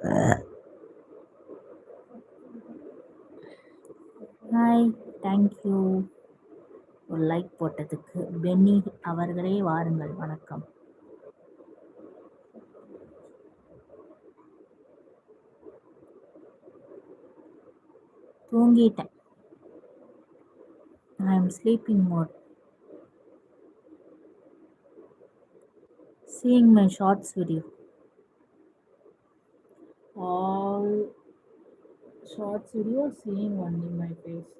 Hi thank you ஒரு like போட்டதுக்கு. Benny அவர்களே வாருங்கள். வணக்கம். தூங்கிட்டேன். I am sleeping mode seeing my shorts video shorts video seeing only my face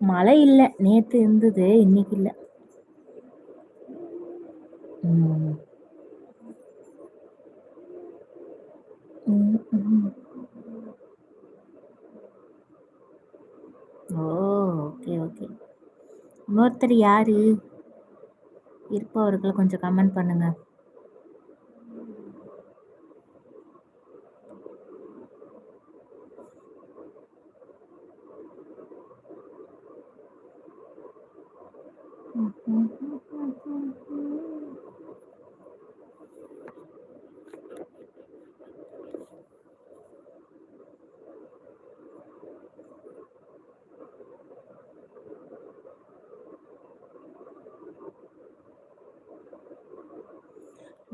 மழை இல்லை நேற்று இருந்தது இன்னைக்கு இல்லை. ம். Oh okay okay. இன்னொருத்தர் யாரு? இருப்பவர்களை கொஞ்சம் கமெண்ட் பண்ணுங்க.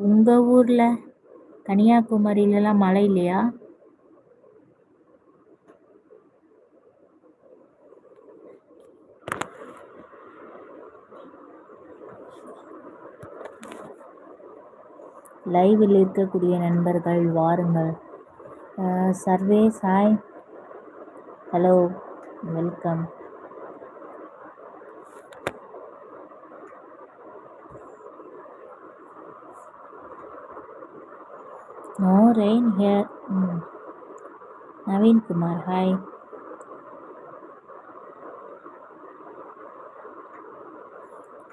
உங்க ஊர்ல கன்னியாகுமரியிலலாம் மழை இல்லையா? லைவில் இருக்கக்கூடிய நண்பர்கள் வாருங்கள். Sarve Sai. Hello welcome no rain here Naveenkumar hi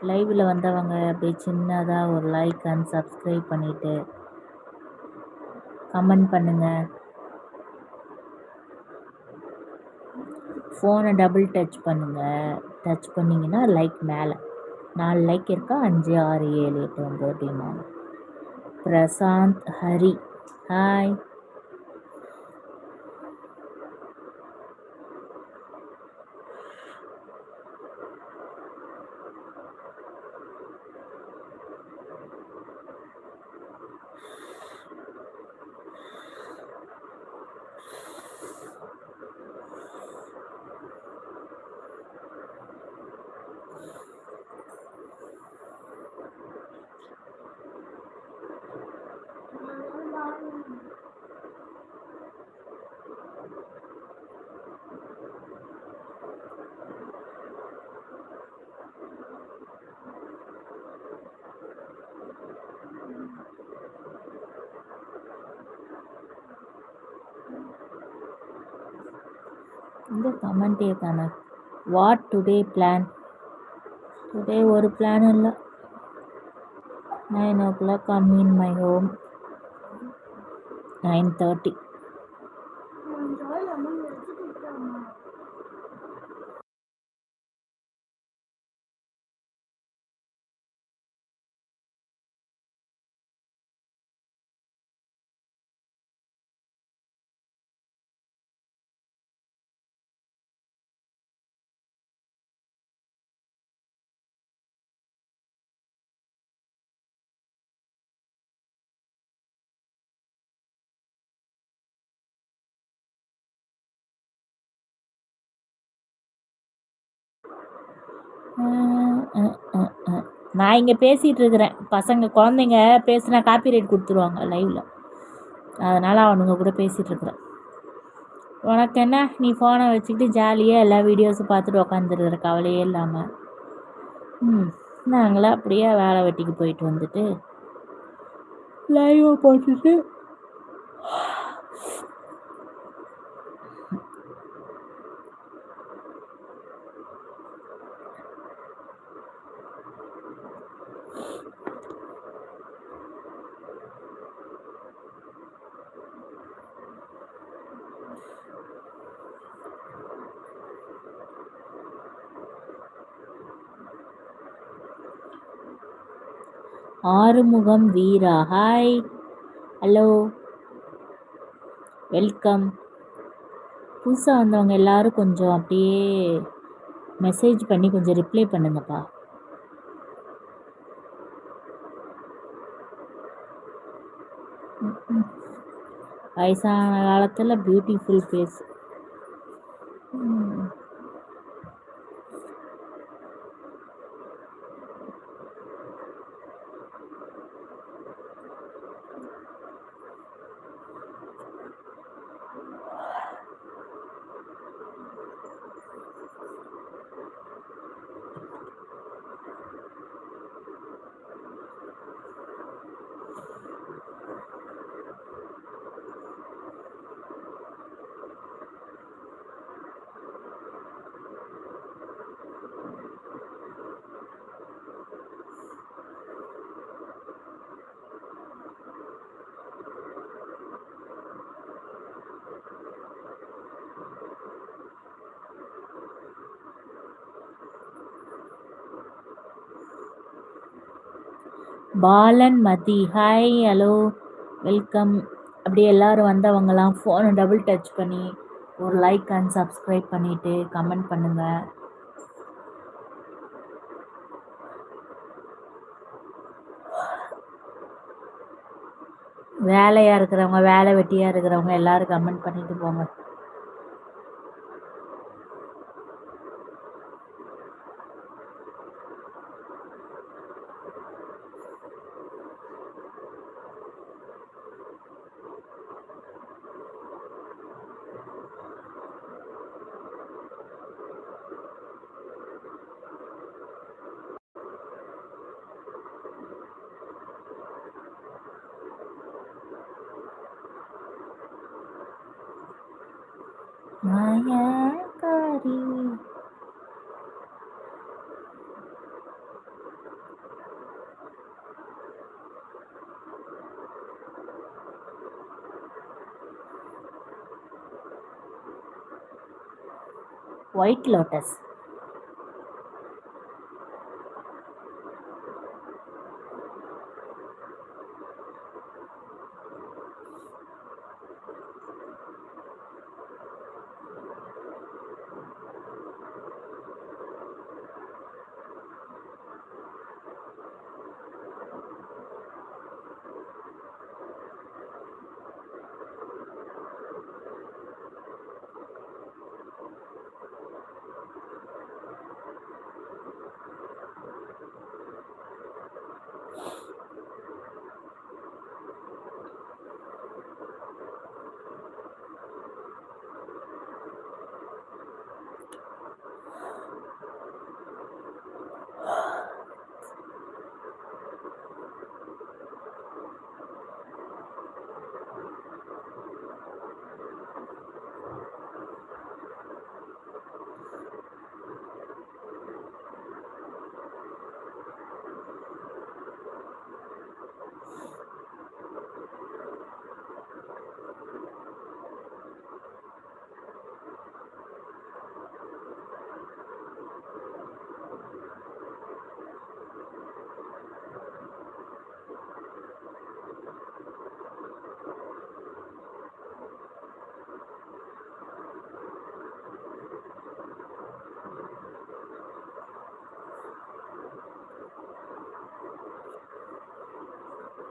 லைவில் வந்தவங்க அப்படியே சின்னதாக ஒரு லைக் அண்ட் சப்ஸ்கிரைப் பண்ணிவிட்டு கமெண்ட் பண்ணுங்கள் ஃபோனை டபுள் டச் பண்ணுங்கள் டச் பண்ணிங்கன்னா லைக் மேலே. நாலு லைக் இருக்கா? அஞ்சு ஆறு ஏழு எட்டு ஒம்பது டிமான் பிரசாந்த் ஹரி. ஹாய் இந்த கமெண்ட்டே தானே. வாட் டுடே பிளான் டுடே ஒரு பிளான் இல்லை. Nine o'clock come mean my home nine thirty நான் இங்கே பேசிகிட்டு இருக்கிறேன் பசங்க குழந்தைங்க பேசுனா காப்பி ரைட் கொடுத்துருவாங்க லைவில் அதனால் அவனுங்க கூட பேசிகிட்டு இருக்கிறேன் உனக்கு என்ன? நீ ஃபோனை வச்சுக்கிட்டு ஜாலியாக எல்லா வீடியோஸும் பார்த்துட்டு உக்காந்துருக்குற கவலையே இல்லாமல் ம் நாங்களாம் அப்படியே வேலை வெட்டிக்கு போயிட்டு வந்துட்டு லைவை போட்டுட்டு Arumugam Veera. Hi hello welcome புதுசாக வந்தவங்க எல்லோரும் கொஞ்சம் அப்படியே மெசேஜ் பண்ணி கொஞ்சம் ரிப்ளை பண்ணுங்கப்பா. வயசான காலத்தில் beautiful face Balan Mathi. Hi hello welcome அப்படி எல்லோரும் வந்தவங்கலாம் ஃபோனை டபுள் டச் பண்ணி ஒரு லைக் அண்ட் சப்ஸ்கிரைப் பண்ணிவிட்டு கமெண்ட் பண்ணுங்கள் வேலையாக இருக்கிறவங்க வேலை வெட்டியாக இருக்கிறவங்க எல்லோரும் கமெண்ட் பண்ணிட்டு போங்க. மாயக்காரி white lotus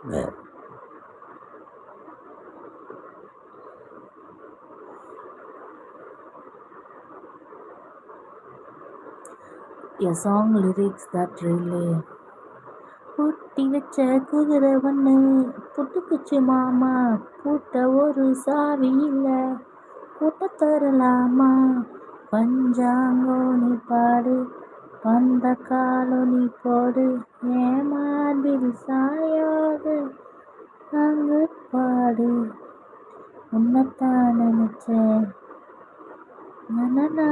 a song lyrics that really புட்டி வச்ச குதிரை ஒன்று புட்டுக்குச்சு மாமா பூட்ட ஒரு சாவி இல்ல கூட்ட தரலாமா? பஞ்சாங்கோனி பாடு வந்த காலோ போடு ஏமார்பில் சாயாது. அங்கு பாடு உன்னத்தான் நினைச்சேன். நனனா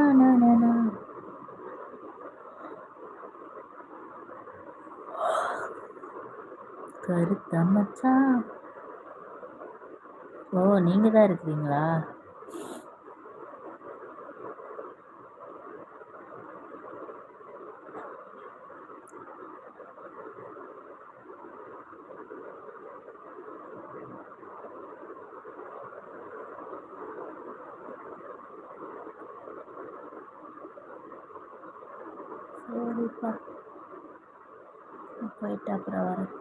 கருத்த மச்சான் ஓ நீங்கள் தான் இருக்கிறீங்களா? போயிட்டு அப்புறம் வரேன்.